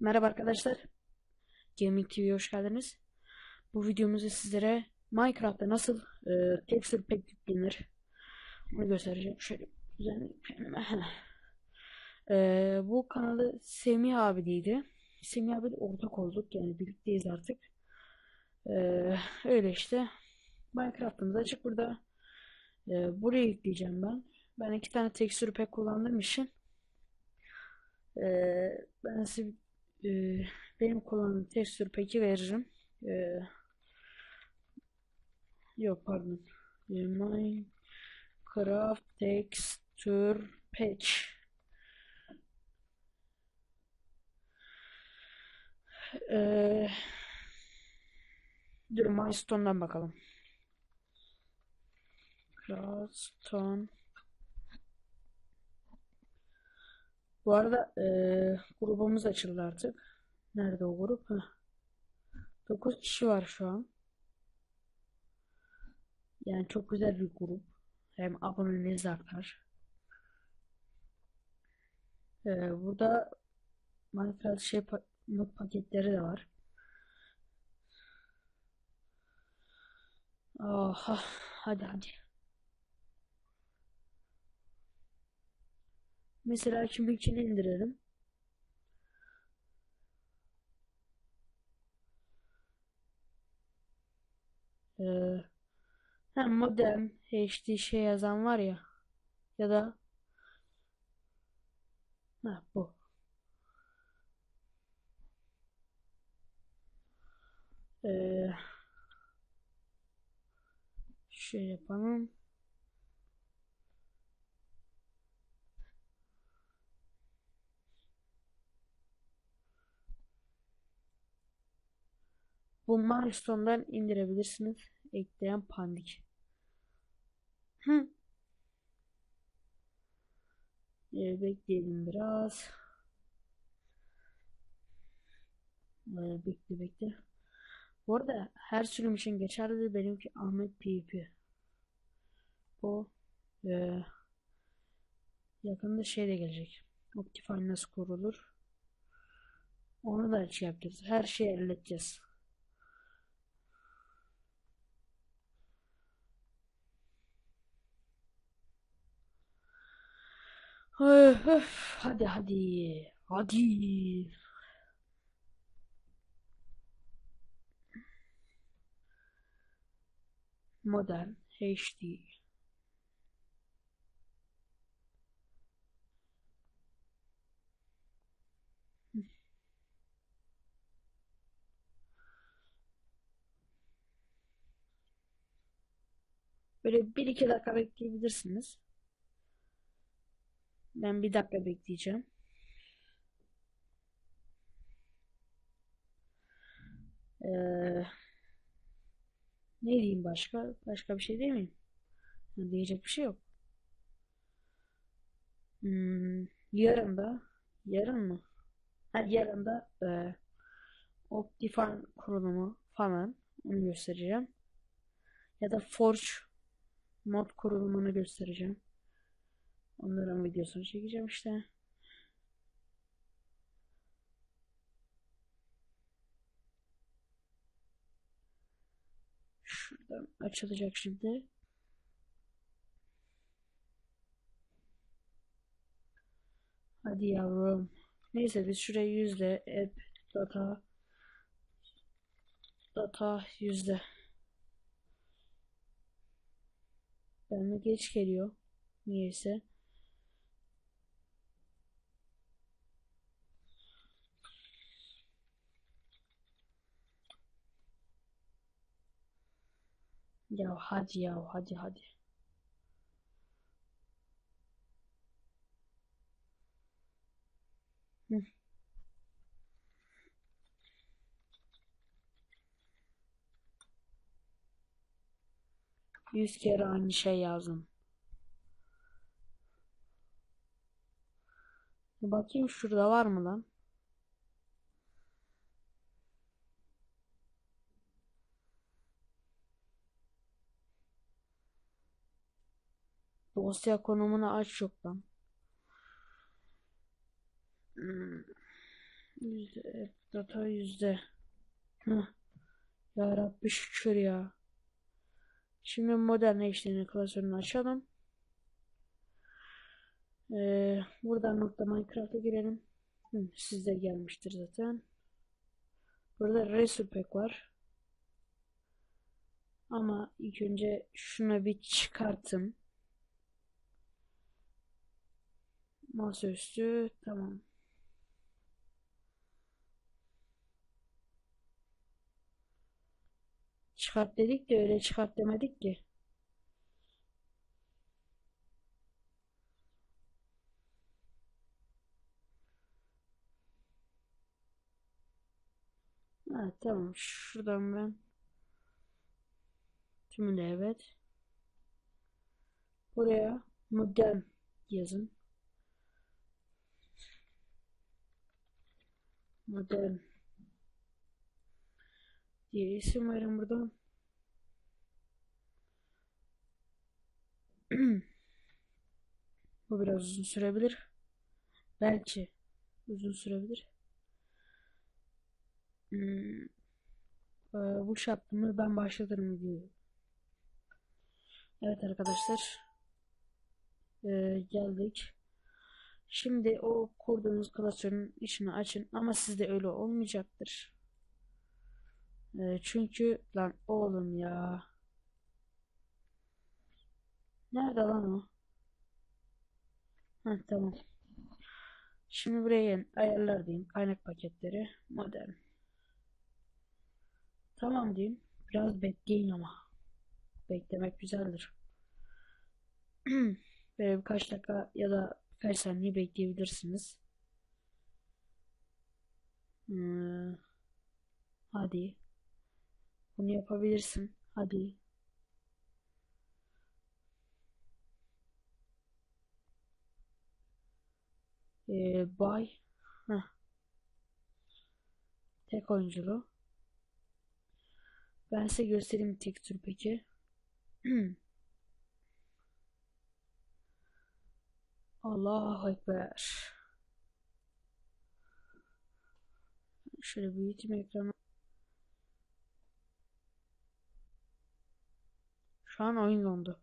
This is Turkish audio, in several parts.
Merhaba arkadaşlar. Gaming TV'ye hoş geldiniz. Bu videomuzda sizlere Minecraft'ta nasıl e, texture pack yüklenir bunu göstereceğim. Şöyle düzenleyeyim. E, bu kanalı Semih abideydi. Semih abi ortak olduk. Yani birlikteyiz artık. E, öyle işte. Minecraft'ımız açık burada. E, buraya yükleyeceğim ben. Ben iki tane texture pack kullandığım için e, ben size e, benim kullandığım texture pack'i veririm. E, yok pardon. E, Minecraft texture patch. E, dur Milestone'dan bakalım. Milestone. Bu arada e, grubumuz açıldı artık. Nerede o grup? Heh. 9 kişi var şu an. Yani çok güzel bir grup. Hem aboneniz artar. E, burada Minecraft şey mod paketleri de var. Oha, hadi hadi. Mesela kimliğini indirelim. Ee, hem modem HD şey yazan var ya ya da ha, bu. Ee, şey yapalım. Bu Milestone'dan indirebilirsiniz. Ekleyen pandik. Hı. Ee, bekleyelim biraz. Ee, bekle bekle. Bu arada her sürüm için geçerli benimki Ahmet PvP. Bu e, yakında şey de gelecek. Optifine nasıl kurulur? Onu da şey yapacağız. Her şeyi halledeceğiz. Öf, öf. Hadi hadi. Hadi. Modern HD. Böyle bir iki dakika bekleyebilirsiniz. Ben bir dakika bekleyeceğim. Ee, ne diyeyim başka? Başka bir şey değil mi? Diyecek bir şey yok. Hmm, yarın da yarın mı? Ha, yarın da e, Optifine kurulumu falan onu göstereceğim. Ya da Forge mod kurulumunu göstereceğim. Onların videosunu çekeceğim işte. Şuradan açılacak şimdi. Hadi yavrum. Neyse biz şuraya yüzde app data data yüzde. Ben geç geliyor. Niyeyse. Ya hadi ya hadi hadi. Hı. Yüz kere aynı şey yazdım. Bakayım şurada var mı lan? Dosya konumunu aç yok lan. Hmm. Yüzde data yüzde. Ya Rabbi şükür ya. Şimdi modern HD'nin klasörünü açalım. Ee, buradan nokta Minecraft'a girelim. Hı, sizde gelmiştir zaten. Burada Resurpack var. Ama ilk önce şuna bir çıkartın. Masaüstü tamam. Çıkart dedik de öyle çıkart demedik ki. Ha, tamam şuradan ben tümünü evet. Buraya modern yazın. Modern diye isim verin buradan. Bu biraz uzun sürebilir. Belki uzun sürebilir. Hmm, e, bu şartımı ben başlatırım videoyu. Evet arkadaşlar. E, geldik. Şimdi o kurduğunuz klasörün içini açın ama sizde öyle olmayacaktır. E, çünkü lan oğlum ya. Nerede lan o? Heh, tamam. Şimdi buraya ayarlar diyeyim. Kaynak paketleri. Modern. Tamam diyeyim. Biraz bekleyin ama. Beklemek güzeldir. Böyle birkaç dakika ya da birkaç saniye bekleyebilirsiniz. Hmm. Hadi. Bunu yapabilirsin. Hadi. Ee, bay. Heh. Tek oyunculu. Ben size göstereyim tekstür peki. Allahu Ekber. Şöyle büyüteyim ekranı. Şu an oyun dondu.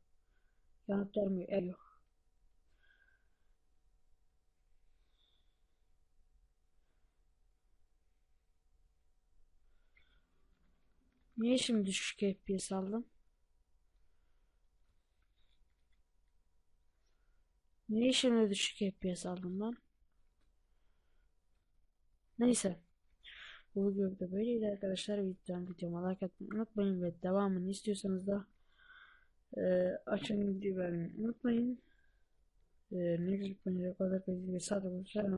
Yanıt vermiyor. Eriyor. Niye şimdi düşük FPS aldım? Niye şimdi düşük FPS aldım ben? Neyse. Bu video da böyleydi arkadaşlar. Videodan videoma like atmayı unutmayın ve devamını istiyorsanız da e, açın video vermeyi unutmayın. E, ne güzel bence o kadar bir saat olmuş.